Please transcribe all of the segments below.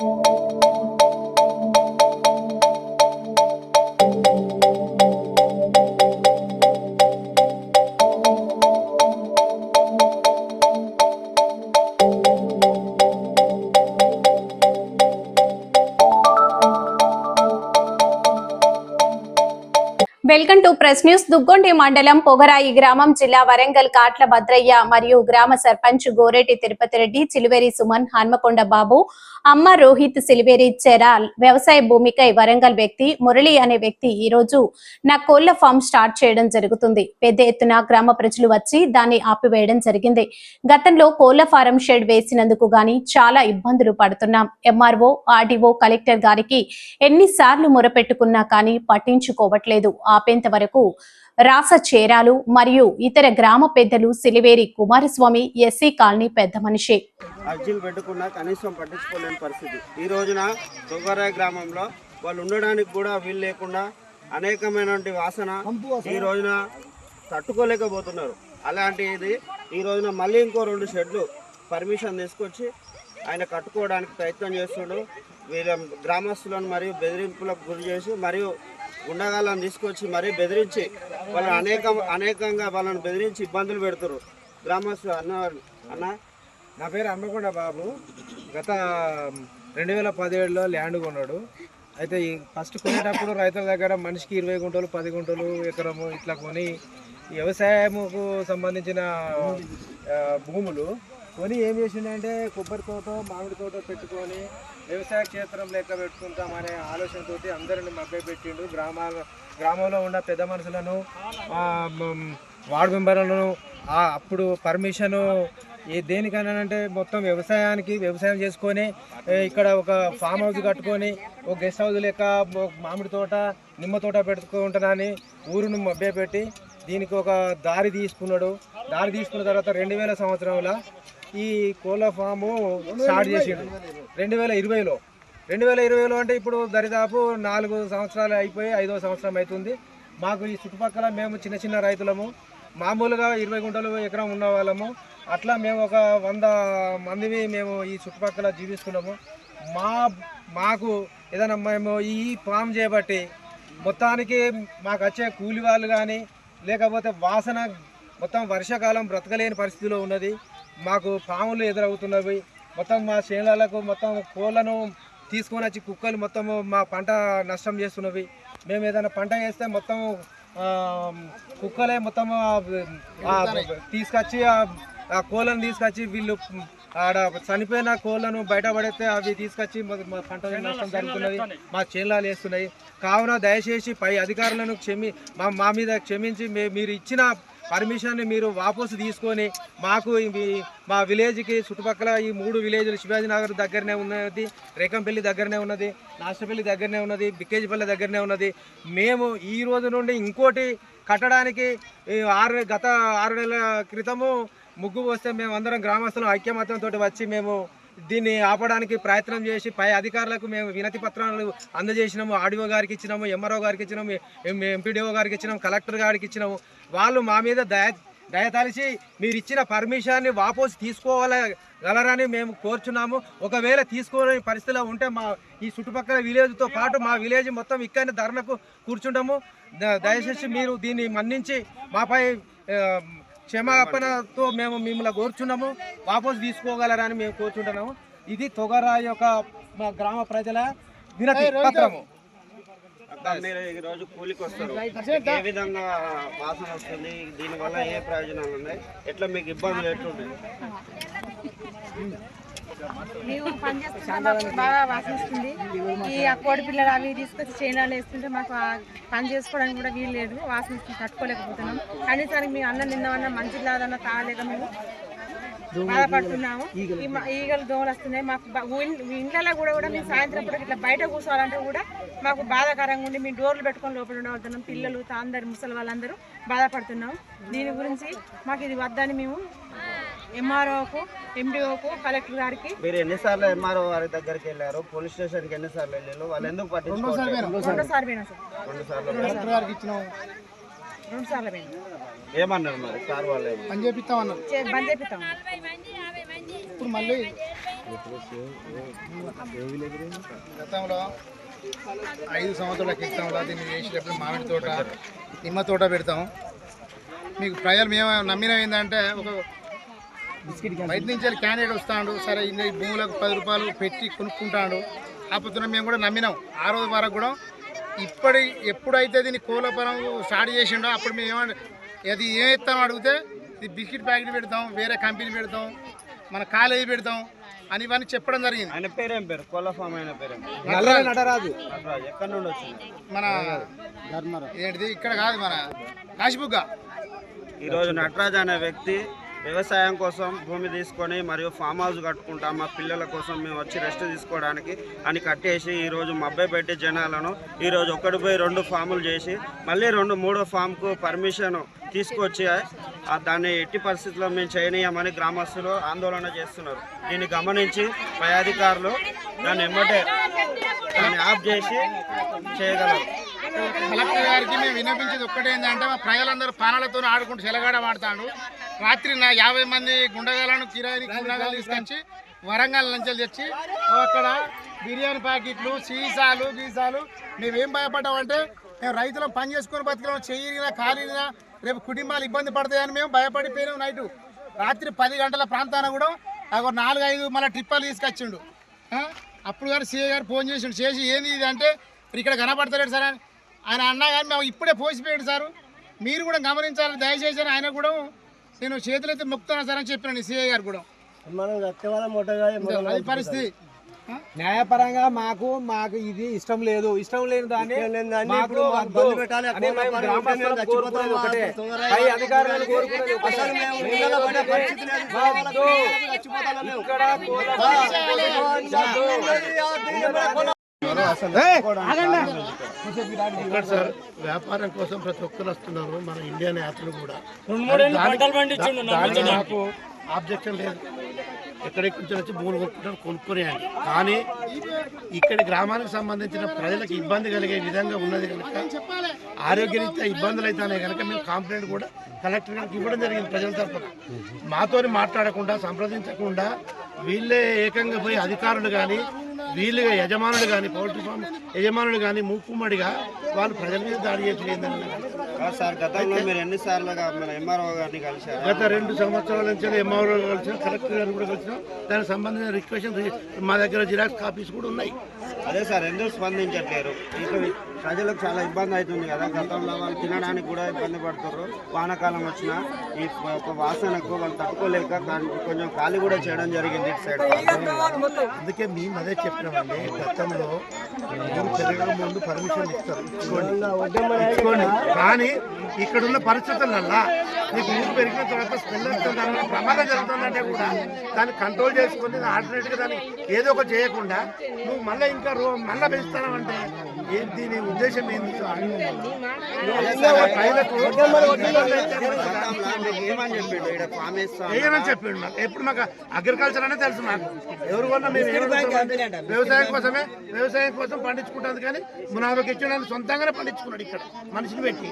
you welcome to press news. Duggondi మండలం పొగరాయి గ్రామం జిల్లా వరంగల్ కాట్ల భద్రయ్య మరియు గ్రామ సర్పంచ్ గోరెటి తిరుపతి రెడ్డి చిలువేరి సుమన్ హన్మకొండ బాబు అమ్మ రోహిత్ సిలివేరి చెరాల్ వ్యవసాయ భూమికై వరంగల్ వ్యక్తి మురళి అనే వ్యక్తి ఈ రోజు నా కోళ్ళ ఫామ్ స్టార్ట్ చేయడం జరుగుతుంది. పెద్ద ఎత్తున గ్రామ ప్రజలు వచ్చి దాన్ని ఆపివేయడం జరిగింది. గతంలో కోళ్ళ ఫారం షెడ్ వేసినందుకు గాని చాలా ఇబ్బందులు పడుతున్నాం. ఎంఆర్ఓ ఆర్డీఓ కలెక్టర్ గారికి ఎన్నిసార్లు మొరపెట్టుకున్నా కానీ పట్టించుకోవట్లేదు. ఆపేంత వరకు రాస చేరాలు మరియు ఇతర గ్రామ పెద్దలు సిలివేరి కుమారస్వామి ఎస్సీ కాలనీ పెద్ద మనిషి. అర్జీలు పెట్టుకున్నా కనీసం పట్టించుకోలేని పరిస్థితి. ఈ రోజున తొగరాయ గ్రామంలో వాళ్ళు ఉండడానికి కూడా వీలు లేకుండా అనేకమైనటువంటి వాసన ఈ రోజున తట్టుకోలేకపోతున్నారు. అలాంటిది ఈ రోజున మళ్ళీ ఇంకో రెండు షెడ్లు పర్మిషన్ తీసుకొచ్చి ఆయన కట్టుకోవడానికి ప్రయత్నం చేస్తున్నాడు వీళ్ళ గ్రామస్తులను మరియు బెదిరింపులకు గురి చేసి మరియు గుండగాళ్ళని తీసుకొచ్చి మరీ బెదిరించి వాళ్ళని అనేక అనేకంగా వాళ్ళని బెదిరించి ఇబ్బందులు పెడుతున్నారు గ్రామస్తులు అన్న అన్న? నా పేరు అమ్మకొండ బాబు. గత రెండు వేల పదిహేడులో ల్యాండ్ కొన్నాడు. అయితే ఈ ఫస్ట్ కొనేటప్పుడు రైతుల దగ్గర మనిషికి ఇరవై గుంటలు పది గుంటలు ఎకరము ఇట్లా కొని వ్యవసాయముకు సంబంధించిన భూములు కొని ఏం చేసిండంటే కొబ్బరి తోట మామిడి తోట పెట్టుకొని వ్యవసాయ క్షేత్రం లెక్క పెట్టుకుంటామనే ఆలోచనతోటి అందరిని మభ్య పెట్టిండు. గ్రామాల గ్రామంలో ఉన్న పెద్ద మనుషులను వార్డు మెంబర్లను అప్పుడు పర్మిషను ఏ దేనికైనా అంటే మొత్తం వ్యవసాయానికి వ్యవసాయం చేసుకొని ఇక్కడ ఒక ఫామ్ హౌస్ కట్టుకొని ఒక గెస్ట్ హౌస్ లెక్క మామిడి తోట నిమ్మ తోట పెట్టుకుంటానని ఊరును మభ్యపెట్టి దీనికి ఒక దారి తీసుకున్నాడు. దారి తీసుకున్న తర్వాత రెండు వేల సంవత్సరంలో ఈ కోళ్ళ ఫాము స్టార్ట్ చేసిండు రెండు వేల ఇరవైలో. రెండు వేల ఇరవైలో అంటే ఇప్పుడు దరిదాపు నాలుగు సంవత్సరాలు అయిపోయి ఐదో సంవత్సరం అవుతుంది. మాకు ఈ చుట్టుపక్కల మేము చిన్న చిన్న రైతులము. మామూలుగా ఇరవై గుంటలు ఎకరం ఉన్న వాళ్ళము. అట్లా మేము ఒక వంద మందివి మేము ఈ చుట్టుపక్కల జీవిస్తున్నాము. మా మాకు ఏదైనా మేము ఈ ఫామ్ చేయబట్టి మొత్తానికి మాకు వచ్చే కూలి వాళ్ళు కానీ లేకపోతే వాసన మొత్తం వర్షాకాలం బ్రతకలేని పరిస్థితిలో ఉన్నది. మాకు పాములు ఎదురవుతున్నవి. మొత్తం మా చేనులకు మొత్తం కోళ్ళను తీసుకొని వచ్చి కుక్కలు మొత్తం మా పంట నష్టం చేస్తున్నవి. మేము ఏదైనా పంట వేస్తే మొత్తం కుక్కలే మొత్తం తీసుకొచ్చి ఆ కోళ్ళను తీసుకొచ్చి వీళ్ళు ఆడ చనిపోయిన కోళ్ళను బయటపడితే అవి తీసుకొచ్చి మా పంట నష్టం జరుగుతున్నది. మా చేనులాలు వేస్తున్నాయి. కావున దయచేసి పై అధికారులను క్షమి మా మా మీద క్షమించి మీరు ఇచ్చిన పర్మిషన్ మీరు వాపసు తీసుకొని మాకు మా విలేజ్కి చుట్టుపక్కల ఈ మూడు విలేజ్లు శివాజీనగర్ దగ్గరనే ఉన్నది రేకంపల్లి దగ్గరనే ఉన్నది నాష్టపల్లి దగ్గరనే ఉన్నది బిక్కేజిపల్లి దగ్గరనే ఉన్నది. మేము ఈ రోజు నుండి ఇంకోటి కట్టడానికి ఈ ఆరు గత ఆరు నెలల క్రితము ముగ్గు వస్తే మేము అందరం గ్రామస్తులు ఐక్యమత్యంతో వచ్చి మేము దీన్ని ఆపడానికి ప్రయత్నం చేసి పై అధికారులకు మేము వినతి పత్రాలు అందజేసినాము. ఆడిఓ గారికి ఇచ్చినాము ఎంఆర్ఓ గారికి ఇచ్చినాము ఎంపీడీఓ గారికి ఇచ్చినాము కలెక్టర్ గారికి ఇచ్చినాము. వాళ్ళు మా మీద దయ దయతలిసి మీరు ఇచ్చిన పర్మిషన్ని వాపసు తీసుకోవాలగలరని మేము కోరుచున్నాము. ఒకవేళ తీసుకోని పరిస్థితిలో ఉంటే మా ఈ చుట్టుపక్కల విలేజ్తో పాటు మా విలేజ్ మొత్తం ఇక్కడనే ధర్నకు కూర్చుంటాము. ద- దయచేసి మీరు దీన్ని మన్నించి మాపై క్షమాపణతో మేము మిమ్మల్ని కోరుచున్నాము. వాపసు తీసుకోగలరని మేము కోరుచుంటున్నాము. ఇది తొగరా యొక్క మా గ్రామ ప్రజల వినతి పత్రము. మీరు ఈ రోజు కూలికి వస్తారు. ఏ విధంగా వాసన వస్తుంది? దీనివల్ల ఏ ప్రయోజనాలు ఉన్నాయి? ఎట్లా మీకు ఇబ్బందులు ఎట్లున్నాయి? మేము బాగా వాసన వస్తుంది. ఈ కోడి పిల్లలు అవి తీసుకొచ్చి చైనాలు వేస్తుంటే మాకు పని చేసుకోవడానికి కూడా వీలు లేదు. వాసన తట్టుకోలేకపోతున్నాం. కనీసానికి మేము అన్నం తిన్నామన్నా మంచి లాదన్నా తాగలేక మేము బాధపడుతున్నాము. ఈ మ- ఈగలు దోమలు వస్తున్నాయి. మాకు ఇండ్లలో కూడా కూడా మేము సాయంత్రం పూట ఇట్లా బయట కూర్చోవాలంటే కూడా మాకు బాధాకరంగా ఉండి మేము డోర్లు పెట్టుకొని లోపల ఉండవలుతున్నాం పిల్లలు తా- అందరు ముసలి వాళ్ళందరూ బాధపడుతున్నాం దీని గురించి మాకు ఇది వద్దని మేము ఎంఆర్ఓకు ఎండిఓకు కలెక్టర్ గారికి మీరు ఎన్నిసార్లు ఎంఆర్ఓ వారి దగ్గరికి వెళ్ళారు? పోలీస్ స్టేషన్కి ఎన్నిసార్లు వెళ్ళారు? వాళ్ళు ఎందుకు రెండోసారి సార్. రెండు సార్లు పోయినా. ఏమన్నారు మరి? సార్ వాళ్ళు ఏమన్నారు? చే- బంద్ చేపిస్తాం. ఇప్పుడు మళ్ళీ గతంలో ఐదు సంవత్సరాల క్రితంలో దీన్ని చేసేటప్పుడు మామిడి తోట నిమ్మ తోట పెడతాం. మీకు ప్రజలు మేము నమ్మిన ఏంటంటే ఒక బయట నుంచి వెళ్ళి క్యాండిడేట్ వస్తాడు సరే ఇన్ని భూములకు పది రూపాయలు పెట్టి కొనుక్కుంటాడు. కాకపోతే మేము కూడా నమ్మినాం. ఆ రోజు వరకు కూడా ఇప్పటి ఎప్పుడైతే దీన్ని కోళ్ళ స్టార్ట్ చేసిండో అప్పుడు మేము ఏమంటే అది ఏం ఇస్తామో అడిగితే ఇది బిస్కెట్ ప్యాకెట్ పెడతాం వేరే కంపెనీ పెడతాం మన కాలేజీ పెడతాం అని ఇవన్నీ చెప్పడం జరిగింది. ఆయన పేరేం పేరు? కోళ్ళ ఫామ్ ఆయన పేరేం నటరాజు. నటరాజు. ఎక్కడి నుండి వచ్చింది? మన ఏంటిది? ఇక్కడ కాదు మన కాశీబుగ్గ. ఈరోజు నటరాజ్ అనే వ్యక్తి వ్యవసాయం కోసం భూమి తీసుకొని మరియు ఫామ్ హౌస్ కట్టుకుంటాం. మా పిల్లల కోసం మేము వచ్చి రెస్ట్ తీసుకోవడానికి అని కట్టేసి ఈరోజు మబ్బై పెట్టి జనాలను ఈరోజు ఒకటి పోయి రెండు ఫాములు చేసి మళ్ళీ రెండు మూడో ఫామ్కు పర్మిషన్ తీసుకొచ్చి దాన్ని ఎట్టి పరిస్థితుల్లో మేము చేయనీయమని గ్రామస్తులు ఆందోళన చేస్తున్నారు. దీన్ని గమనించి పై అధికారులు దాన్ని ఎమ్మటే దాన్ని ఆఫ్ చేసి చేయగలరు. కలెక్టర్ గారికి మేము వినిపించేది ఒక్కటే ఏంటంటే మా ప్రజలందరూ ప్రాణాలతో ఆడుకుంటూ చెలగాడ వాడతాడు రాత్రి నా యాభై మంది గుండగాలను కిరాయి గుండగాలు తీసుకొచ్చి వరంగల్ నుంచి తెచ్చి అక్కడ బిర్యానీ ప్యాకెట్లు సీసాలు గీసాలు. మేమేం భయపడ్డామంటే మేము రైతులం పని చేసుకొని బతికినాం చెయ్యినా కాలినా రేపు కుటుంబాలు ఇబ్బంది పడతాయని మేము భయపడిపోయినాం నైటు. రాత్రి పది గంటల ప్రాంతాన కూడా ఒక నాలుగు ఐదు మళ్ళీ ట్రిప్పాలు తీసుకొచ్చిండు. అప్పుడు గారు సీఏ గారు ఫోన్ చేసిండు చేసి ఏంది ఇది అంటే ఇక్కడ కనపడతలేడు సార్ అని. ఆయన అన్నా కానీ మేము ఇప్పుడే పోసిపోయాడు సార్. మీరు కూడా గమనించాలి దయచేసి ఆయన కూడా నేను చేతులైతే మొక్కుతాను సార్ అని చెప్పినాను సీఏ గారు కూడా. అది పరిస్థితి. న్యాయపరంగా మాకు మాకు ఇది ఇష్టం లేదు. ఇష్టం లేని దాన్ని అధికారులను ఇక్కడ సార్ వ్యాపారం కోసం ప్రతి ఒక్కరు వస్తున్నారు మన ఇండియన్ యాత్రలు కూడా. దానికి నాకు ఆబ్జెక్షన్ లేదు. ఎక్కడెక్కడి నుంచి వచ్చి భూములు కొనుక్కుంటారు కొనుక్కునేయండి కానీ ఇక్కడి గ్రామానికి సంబంధించిన ప్రజలకు ఇబ్బంది కలిగే విధంగా ఉన్నది కనుక ఆరోగ్యరీత్యా ఇబ్బందులు అవుతాయి కనుక మేము కంప్లైంట్ కూడా కలెక్టర్ గారికి ఇవ్వడం జరిగింది ప్రజల తరఫున మాతోని మాట్లాడకుండా సంప్రదించకుండా వీళ్ళే ఏకంగా పోయి అధికారులు కానీ వీళ్ళుగా యజమానులు కానీ పౌల్ట్రీ ఫామ్ యజమానులు కానీ మూకుమ్మడిగా వాళ్ళు ప్రజల మీద దాడి చేసి సార్ గతంలో మీరు ఎన్నిసార్లుగా మన ఎంఆర్ఓ గారిని కలిశారు? గత రెండు సంవత్సరాల నుంచి ఎంఆర్ఓ కలిసిన కలెక్టర్ గారిని కూడా కలిసిన దానికి సంబంధించిన రిక్వెస్ట్ మా దగ్గర జిరాక్స్ కాపీస్ కూడా ఉన్నాయి. అదే సార్ ఎందుకు స్పందించట్లేరు? ప్రజలకు చాలా ఇబ్బంది అవుతుంది కదా. గతంలో వాళ్ళు తినడానికి కూడా ఇబ్బంది పడుతున్నారు. వానాకాలం వచ్చిన ఈ ఒక వాసనకు వాళ్ళు తట్టుకోలేక దానికి కొంచెం ఖాళీ కూడా చేయడం జరిగింది ఇటు సైడ్. అందుకే మేము అదే చెప్పినామండి గతంలో ఊరు ముందు పర్మిషన్ ఇస్తారు. కానీ ఇక్కడ కానీ ఇక్కడున్న పరిస్థితులల్లా నీకు ఊరు పెరిగిన తర్వాత స్మెల్ వస్తుంది ప్రమాదం జరుగుతుందంటే కూడా దాన్ని కంట్రోల్ చేసుకుని ఆల్టర్నేట్గా దాన్ని ఏదో ఒకటి చేయకుండా నువ్వు మళ్ళీ ఇంకా మళ్ళీ పెంచుతానంటే దీని ఉద్దేశం మీకు ఏమని చెప్పిండు? మాకు ఎప్పుడు మాకు అగ్రికల్చర్ అనే తెలుసు మాకు. ఎవరు కొన్నా మేము వ్యవసాయం కోసమే వ్యవసాయం కోసం పండించుకుంటాను కానీ మునాభకి ఇచ్చిన సొంతంగానే పండించుకున్నాడు ఇక్కడ మనిషిని పెట్టి.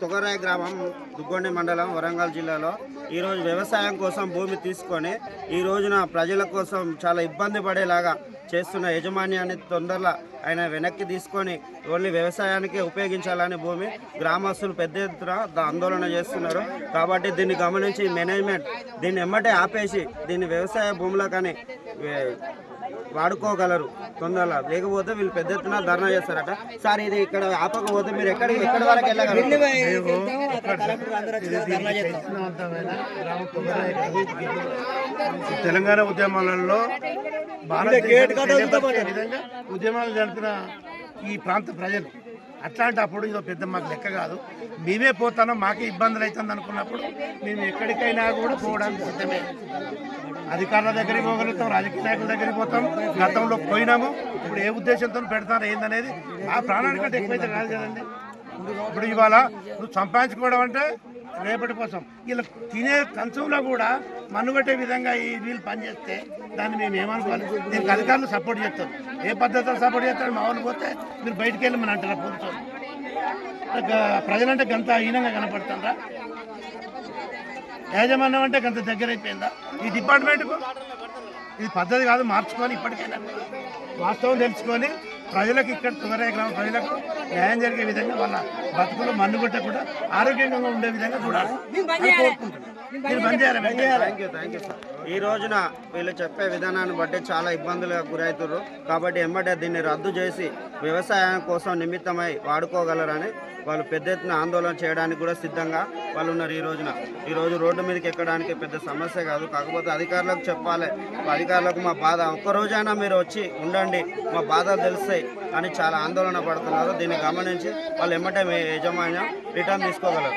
తొగరాయి గ్రామం దుగ్గొండి మండలం వరంగల్ జిల్లాలో ఈ రోజు వ్యవసాయం కోసం భూమి తీసుకొని ఈ రోజున ప్రజల కోసం చాలా ఇబ్బంది పడేలాగా చేస్తున్న యజమాన్యాన్ని తొందరలో ఆయన వెనక్కి తీసుకొని ఓన్లీ వ్యవసాయానికి ఉపయోగించాలని భూమి గ్రామస్తులు పెద్ద ఎత్తున ఆందోళన చేస్తున్నారు. కాబట్టి దీన్ని గమనించి మేనేజ్మెంట్ దీన్ని ఎమ్మటే ఆపేసి దీన్ని వ్యవసాయ భూముల కానీ వాడుకోగలరు. తొందరలో లేకపోతే వీళ్ళు పెద్ద ఎత్తున ధర్నా చేస్తారట. సార్ ఇది ఇక్కడ ఆపకపోతే మీరు ఎక్కడికి ఎక్కడి వరకు వెళ్ళగలరు? తొందరగా తెలంగాణ ఉద్యమాలలో ఉద్యమాలు జరిపిన ఈ ప్రాంత ప్రజలు. అట్లాంటప్పుడు ఇదో పెద్ద మాకు లెక్క కాదు. మేమే పోతానో మాకే ఇబ్బందులు అవుతుంది అనుకున్నప్పుడు మేము ఎక్కడికైనా కూడా పోవడానికి సిద్ధమే. అధికారుల దగ్గరికి పోగలుగుతాం రాజకీయ నాయకుల దగ్గరికి పోతాం గతంలో పోయినాము ఇప్పుడు ఏ ఉద్దేశంతో పెడతారు ఏందనేది ఆ ప్రాణానికంటే ఎక్కువైతే కాదు కదండి. ఇప్పుడు ఇవాళ నువ్వు సంపాదించుకోవడం అంటే రేపటి కోసం. వీళ్ళ తినే కంచంలో కూడా మనుగట్టే విధంగా ఈ వీళ్ళు పనిచేస్తే దాన్ని మేము ఏమనుకోవాలి? దీనికి అధికారులు సపోర్ట్ చేస్తారు ఏ పద్ధతిలో సపోర్ట్ చేస్తారు? మా వాళ్ళు పోతే మీరు బయటికి వెళ్ళమని అంటారా? పోలీసు ప్రజలంటే గంత హీనంగా కనపడుతుందా? యాజమాన్యం అంటే గంత దగ్గర అయిపోయిందా ఈ డిపార్ట్మెంట్కు? ఇది పద్ధతి కాదు మార్చుకొని ఇప్పటికైనా. వాస్తవం తెలుసుకొని ప్రజలకు ఇక్కడ తుగరాయ గ్రామ ప్రజలకు న్యాయం జరిగే విధంగా వాళ్ళ బతుకులు మన్నుగుట్ట కూడా ఆరోగ్యంగా ఉండే విధంగా చూడాలి. కోరుకుంటున్నాను. ఈ రోజున వీళ్ళు చెప్పే విధానాన్ని బట్టి చాలా ఇబ్బందులకు గురవుతున్నారు కాబట్టి ఎమ్మటే దీన్ని రద్దు చేసి వ్యవసాయం కోసం నిమిత్తమై వాడుకోగలరని వాళ్ళు పెద్ద ఎత్తున ఆందోళన చేయడానికి కూడా సిద్ధంగా వాళ్ళు ఉన్నారు ఈ రోజున. ఈ రోజు రోడ్డు మీదకి ఎక్కడానికి పెద్ద సమస్య కాదు. కాకపోతే అధికారులకు చెప్పాలి. అధికారులకు మా బాధ. ఒక్కరోజైనా మీరు వచ్చి ఉండండి. మా బాధలు తెలుస్తాయి అని చాలా ఆందోళన పడుతున్నారు. దీన్ని గమనించి వాళ్ళు ఎమ్మటే మీ యజమాన్యం రిటర్న్ తీసుకోగలరు.